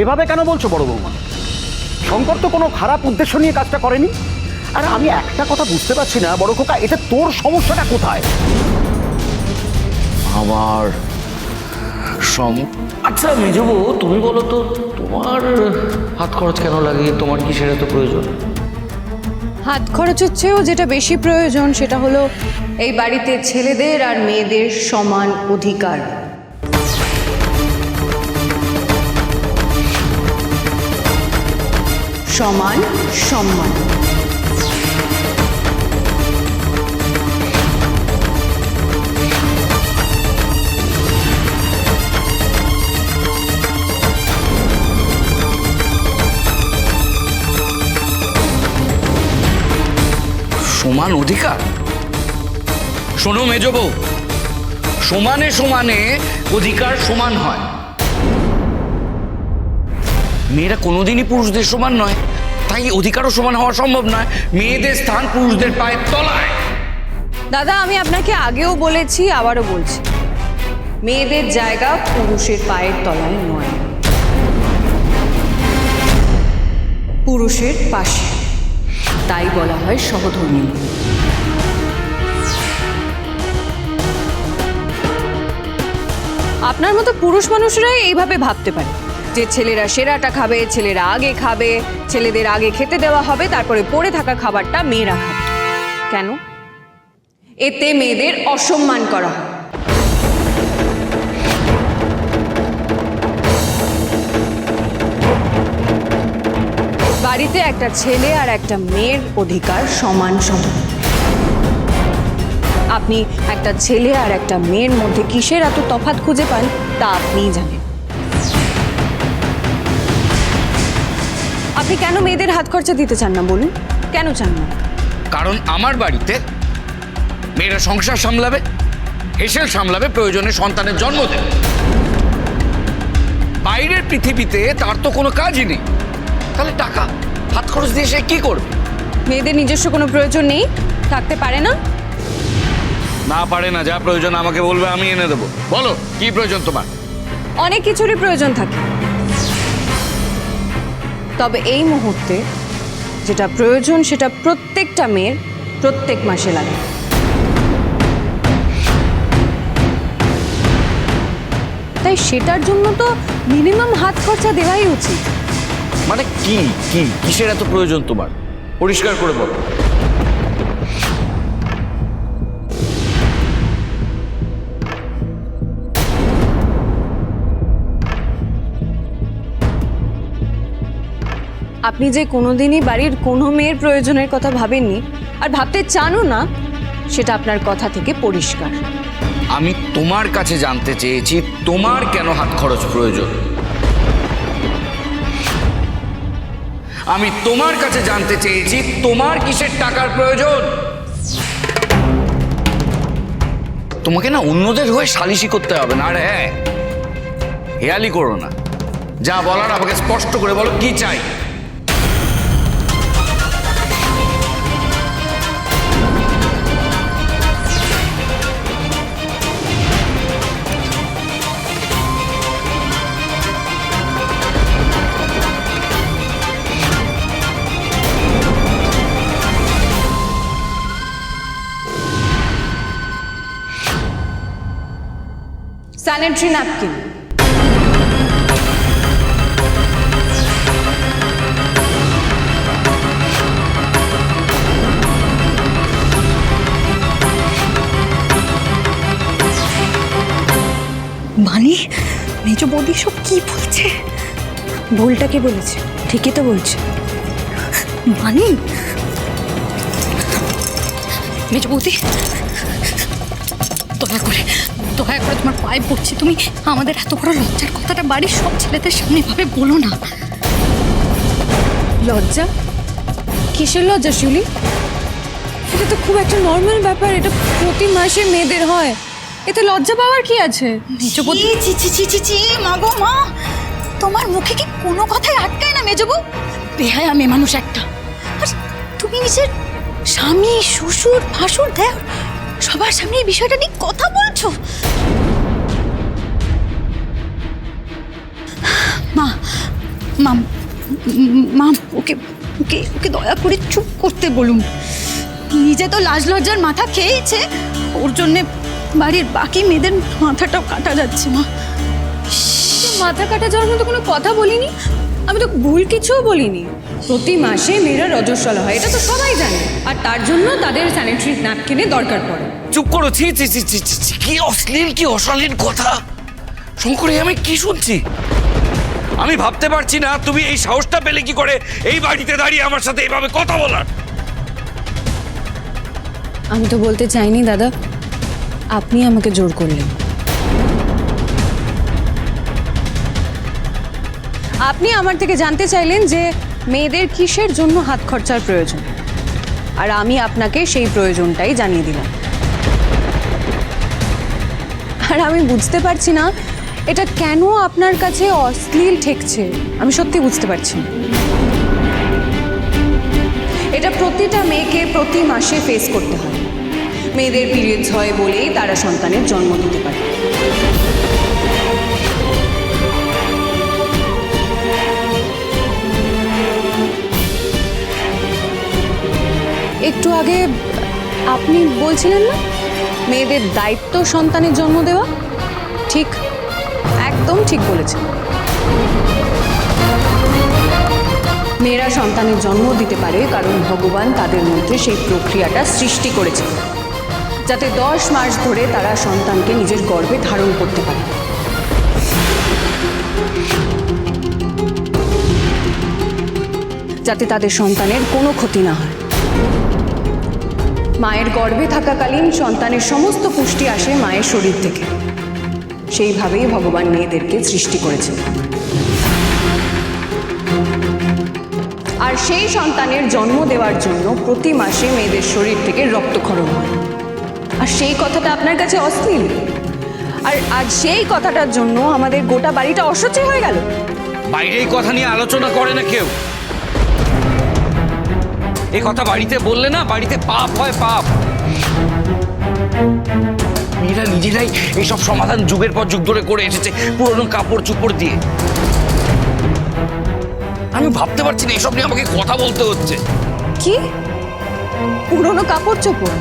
এভাবে কেন বলছো বড় বৌমা? শঙ্কর তো কোনো খারাপ উদ্দেশ্য নিয়ে কাজটা করেনি। আর আমি একটা কথা বুঝতে পারছি না বড় খোকা এটা তোর সমস্যাটা কোথায়? আমার সম আচ্ছা মেজবু তুমি বলো তো তোমার হাত খরচ কেন লাগে? তোমার কিসের তো প্রয়োজন? হাত খরচের চেয়েও যেটা বেশি প্রয়োজন সেটা হলো এই বাড়িতে ছেলেদের আর মেয়েদের সমান অধিকার। সমান সম্মান। সমান অধিকার? শোনো মেজবু সমানে সমানে অধিকার সমান হয়। মেয়েরা কোনোদিনই পুরুষদের সমান নয়। তাই অধিকারও সমান হওয়া সম্ভব নয়। মেয়েদের স্থান পুরুষদের পায়ের তলায়। দাদা, আমি আপনাকে আগেও বলেছি, আবারও বলছি। মেয়েদের জায়গা পুরুষের পায়ের তলায় নয়। পুরুষের পাশে। তাই বলা হয় সহধর্মী। আপনার মতো পুরুষ মানুষরাই এইভাবে ভাবতে পারে। যে ছেলেরা সেরাটা খাবে, ছেলেরা আগে খাবে, ছেলেদের আগে খেতে দেওয়া হবে, তারপরে পড়ে থাকা খাবারটা মেয়েরা খাবে। কেন? এতে মেয়েদের অসম্মান করা হয়। বাড়িতে একটা ছেলে আর একটা মেয়ের অধিকার সমান সমান। আপনি একটা ছেলে আর একটা মেয়ের মধ্যে কিসের এত তফাৎ খুঁজে পান, তা আপনিই জানেন। আপনি কেন মেয়েদের হাত খরচা দিতে চান না বলুন? কেন চান না? কারণ আমার বাড়িতে মেয়েরা সংসার সামলাবে হেসেল সামলাবে প্রয়োজনে সন্তানের জন্ম দেবে। বাইরের পৃথিবীতে তার তো কোনো কাজই নেই। তাহলে টাকা হাত খরচ দিয়ে সে কি করবে? মেয়েদের নিজস্ব কোনো প্রয়োজন নেই? থাকতে পারে না? না পারে না যা প্রয়োজন আমাকে বলবে আমি এনে দেবো। বলো কি প্রয়োজন তোমার? অনেক কিছুরই প্রয়োজন থাকে। তবে এই মুহূর্তে যেটা প্রয়োজন, সেটা প্রত্যেকটা মেয়ের প্রত্যেক মাসে লাগে। তাই সেটার জন্য তো মিনিমাম হাত খরচা দেওয়াই উচিত। মানে কি? কি? কিসের এত প্রয়োজন তোমার? পরিষ্কার করে বলো। আপনি যে কোনোদিনই বাড়ির কোনো মেয়ের প্রয়োজনের কথা ভাবেননি আর ভাবতে চানও না, সেটা আপনার কথা থেকে পরিষ্কার। আমি তোমার কাছে জানতে চেয়েছি, তোমার কেন হাত খরচ প্রয়োজন? আমি তোমার কাছে জানতে চেয়েছি, তোমার কিসের টাকার প্রয়োজন? তোমাকে না অন্যদের হয়ে সালিশি করতে হবে না, আর হ্যাঁ। হেয়ালি করো না। যা বলার আমাকে স্পষ্ট করে বলো, কি চাই? স্যানিটারি ন্যাপকিন মানে মেজ বৌদি সব কি বলছে? ভুলটা কি বলেছে, ঠিকই তো বলছে। মানে? মেজ বৌদি, দয়া করে দয়া করে তোমার পায়ে পড়ছি। তুমি আমাদের এত বড় লজ্জার কথাটা বাড়ির সব ছেলেদের সামনে ভাবে বলো না। লজ্জা? কিসের লজ্জা শিউলি? এটা তো খুব একটা নর্মাল ব্যাপার এটা প্রতি মাসে মেয়েদের হয়। এতে লজ্জা পাওয়ার কি আছে? মেজ বৌদি ছি ছি ছি ছি ছি মা তোমার মুখে কি কোনো কথাই আটকায় না মেজবু? বেহায় আমি মানুষ একটা। আর তুমি নিজের স্বামী শ্বশুর ভাসুর দেয় সবার সামনে এই বিষয়টা নিয়ে কথা বলছো? মা উম, মাম ওকে ওকে ওকে দয়া করে চুপ করতে বলুন। নিজে তো লাজ লজ্জার মাথা খেয়েছে ওর জন্যে বাড়ির বাকি মেয়েদের মাথাটাও কাটা যাচ্ছে মা। মাথা কাটা যাওয়ার মতো কোনো কথা বলিনি? আমি তো ভুল কিছুও বলিনি। প্রতি মাসে মেয়েরা রজস্বলা হয় এটা তো সবাই জানে। আর তার জন্য তাদের স্যানিটারি ন্যাপকিনের দরকার পড়ে। চুপ করো ছি ছি ছি ছি ছি, ছি, কি অশ্লীল কি অশালীন কথা? শঙ্করে আমি কি শুনছি? আমি ভাবতে পারছি না তুমি এই সাহসটা পেলে কি করে এই বাড়িতে দাঁড়িয়ে আমার সাথে এইভাবে কথা বলার। আমি তো বলতে চাইনি দাদা। আপনি আমাকে জোর করলেন। আপনি আমার থেকে জানতে চাইলেন যে মেয়েদের কিসের জন্য হাত খরচার প্রয়োজন? আর আমি আপনাকে সেই প্রয়োজনটাই জানিয়ে দিলাম। আর আমি বুঝতে পারছি না, এটা কেন আপনার কাছে অশ্লীল ঠেকছে? আমি সত্যি বুঝতে পারছি না। এটা প্রতিটা মেয়েকে প্রতি মাসে ফেস করতে হয়। মেয়েদের পিরিয়ডস হয় বলেই তারা সন্তানের জন্ম দিতে পারে। একটু আগে আপনি বলছিলেন না? মেয়েদের দায়িত্ব সন্তানের জন্ম দেওয়া? ঠিক, একদম ঠিক বলেছেন। মেয়েরা সন্তানের জন্ম দিতে পারে কারণ ভগবান তাদের মধ্যে সেই প্রক্রিয়াটা সৃষ্টি করেছে যাতে দশ মাস ধরে তারা সন্তানকে নিজের গর্ভে ধারণ করতে পারে। যাতে তাদের সন্তানের কোনো ক্ষতি না হয়। মায়ের গর্ভে থাকাকালীন সন্তানের সমস্ত পুষ্টি আসে মায়ের শরীর থেকে। সেইভাবেই ভগবান মেয়েদেরকে সৃষ্টি করেছেন। আর সেই সন্তানের জন্ম দেওয়ার জন্য প্রতি মাসে মেয়েদের শরীর থেকে রক্তক্ষরণ হয়। আর সেই কথাটা আপনার কাছে অশ্লীল? আর আজ সেই কথাটার জন্য আমাদের গোটা বাড়িটা অসহ্য হয়ে গেল? বাইরে এই কথা নিয়ে আলোচনা করে না কেউ? এই কথা বাড়িতে বললে না, বাড়িতে পাপ হয় পাপ। মেয়েরা নিজেরাই এইসব সমাধান যুগের পর যুগ ধরে করে এসেছে, পুরনো কাপড় চুপড় দিয়ে। আমি ভাবতে পারছি না এইসব নিয়ে আমাকে কথা বলতে হচ্ছে। কি? পুরনো কাপড় চোপড়?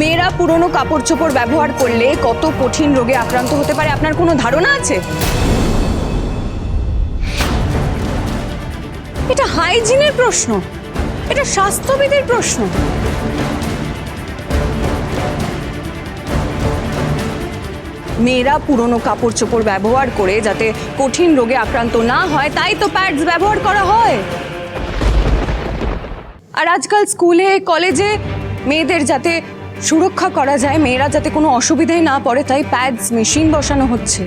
মেয়েরা পুরনো কাপড় চোপড় ব্যবহার করলে কত কঠিন রোগে আক্রান্ত হতে পারে, আপনার কোনো ধারণা আছে? এটা হাইজিনের প্রশ্ন। এটা স্বাস্থ্যবিধির প্রশ্ন। মেয়েরা পুরনো কাপড় চোপড় ব্যবহার করে যাতে কঠিন রোগে আক্রান্ত না হয়, তাই তো প্যাডস ব্যবহার করা হয়। আর আজকাল স্কুলে, কলেজে মেয়েদের যাতে সুরক্ষা করা যায়, মেয়েরা যাতে কোনো অসুবিধায় না পড়ে, তাই প্যাডস মেশিন বসানো হচ্ছে।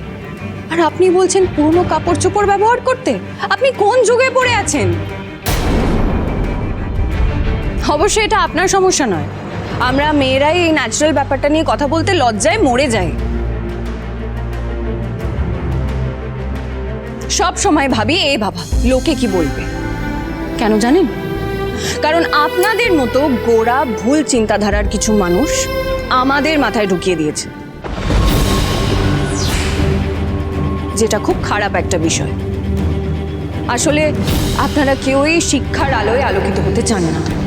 আর আপনি বলছেন পুরনো কাপড় চোপড় ব্যবহার করতে? আপনি কোন যুগে পড়ে আছেন? অবশ্যই এটা আপনার সমস্যা নয়। আমরা মেয়েরাই এই ন্যাচারাল ব্যাপারটা নিয়ে কথা বলতে লজ্জায় মরে যাই। সব সময় ভাবি, এ বাবা, লোকে কি বলবে? কেন জানেন? কারণ আপনাদের মতো গোড়া ভুল চিন্তাধারার কিছু মানুষ আমাদের মাথায় ঢুকিয়ে দিয়েছে। যেটা খুব খারাপ একটা বিষয়। আসলে আপনারা কেউই শিক্ষার আলোয় আলোকিত হতে চান না।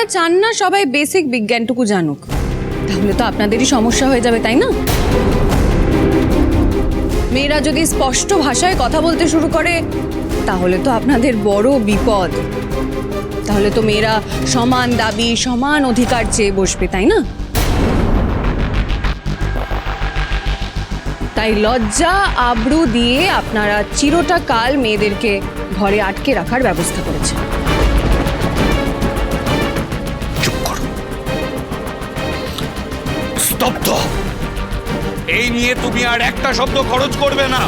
আপনারা চান না, সবাই বেসিক বিজ্ঞানটুকু জানুক। তাহলে তো আপনাদেরই সমস্যা হয়ে যাবে, তাই না? মেয়েরা যদি স্পষ্ট ভাষায় কথা বলতে শুরু করে, তাহলে তো আপনাদের বড় বিপদ। তাহলে তো মেয়েরা সমান দাবি, সমান অধিকার চেয়ে বসবে, তাই না? তাই লজ্জা, আব্রু দিয়ে আপনারা চিরটা কাল মেয়েদেরকে ঘরে আটকে রাখার ব্যবস্থা করেছেন। অনুতপ্ত এই নিয়ে তুমি আর একটা শব্দ খরচ করবে না।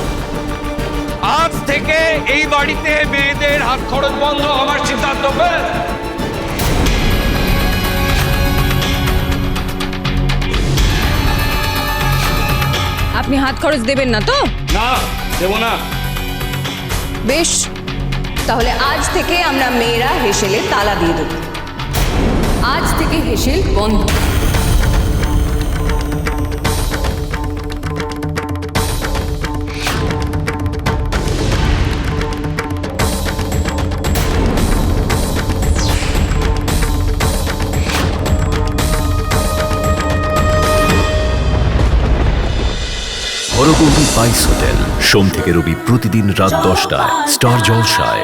আজ থেকে এই বাড়িতে মেয়েদের হাত খরচ বন্ধ আমার সিদ্ধান্ত আপনি হাত খরচ দেবেন না তো? না দেব না। বেশ তাহলে আজ থেকে আমরা মেয়েরা হেসেলে তালা দিয়ে দেব। আজ থেকে হেসেল বন্ধ। Spice hotel. সোম থেকে রবি প্রতিদিন রাত দশটায়। স্টার জলসায়।